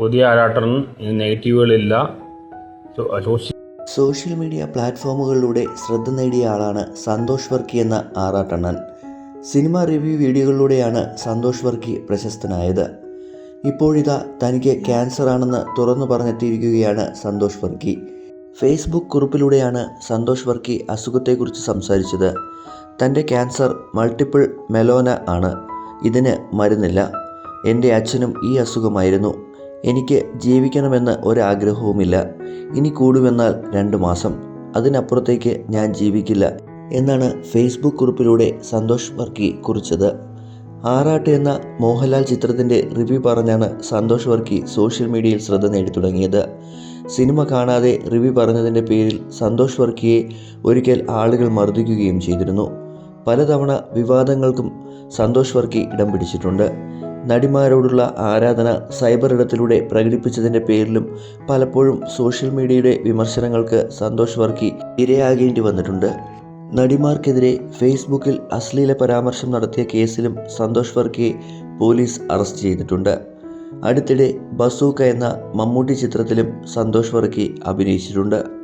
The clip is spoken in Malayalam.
പുതിയ ആരാട്ടൻ നെഗറ്റീവുകളില്ല. സോഷ്യൽ മീഡിയ പ്ലാറ്റ്ഫോമുകളിലൂടെ ശ്രദ്ധ നേടിയ ആളാണ് സന്തോഷ് വർക്കി എന്ന ആറാട്ടണ്ണൻ. സിനിമ റിവ്യൂ വീഡിയോകളിലൂടെയാണ് സന്തോഷ് വർക്കി പ്രശസ്തനായത്. ഇപ്പോഴിതാ തനിക്ക് ക്യാൻസർ ആണെന്ന് തുറന്നു പറഞ്ഞെത്തിയിരിക്കുകയാണ് സന്തോഷ് വർക്കി. ഫേസ്ബുക്ക് കുറിപ്പിലൂടെയാണ് സന്തോഷ് വർക്കി അസുഖത്തെക്കുറിച്ച് സംസാരിച്ചത്. തന്റെ ക്യാൻസർ മൾട്ടിപ്പിൾ മെലോന ആണ്. ഇതിന് മരുന്നില്ല. എന്റെ അച്ഛനും ഈ അസുഖമായിരുന്നു. എനിക്ക് ജീവിക്കണമെന്ന് ഒരാഗ്രഹവുമില്ല. ഇനി കൂടുമെന്നാൽ രണ്ട് മാസം. അതിനപ്പുറത്തേക്ക് ഞാൻ ജീവിക്കില്ല എന്നാണ് ഫേസ്ബുക്ക് കുറിപ്പിലൂടെ സന്തോഷ് വർക്കി കുറിച്ചത്. ആറാട്ട് എന്ന മോഹൻലാൽ ചിത്രത്തിന്റെ റിവ്യൂ പറഞ്ഞാണ് സന്തോഷ് വർക്കി സോഷ്യൽ മീഡിയയിൽ ശ്രദ്ധ നേടി തുടങ്ങിയത്. സിനിമ കാണാതെ റിവ്യൂ പറഞ്ഞതിന്റെ പേരിൽ സന്തോഷ് വർക്കിയെ ഒരിക്കൽ ആളുകൾ മർദ്ദിക്കുകയും ചെയ്തിരുന്നു. പലതവണ വിവാദങ്ങൾക്കും സന്തോഷ് വർക്കി ഇടം പിടിച്ചിട്ടുണ്ട്. നടിമാരോടുള്ള ആരാധന സൈബർ ഇടത്തിലൂടെ പ്രകടിപ്പിച്ചതിന്റെ പേരിലും പലപ്പോഴും സോഷ്യൽ മീഡിയയുടെ വിമർശനങ്ങൾക്ക് സന്തോഷ് വർക്കി ഇരയാകേണ്ടി വന്നിട്ടുണ്ട്. നടിമാർക്കെതിരെ ഫേസ്ബുക്കിൽ അശ്ലീല പരാമർശം നടത്തിയ കേസിലും സന്തോഷ് വർക്കിയെ പോലീസ് അറസ്റ്റ് ചെയ്തിട്ടുണ്ട്. അടുത്തിടെ ബസൂക്ക എന്ന മമ്മൂട്ടി ചിത്രത്തിലും സന്തോഷ് വർക്കി അഭിനയിച്ചിട്ടുണ്ട്.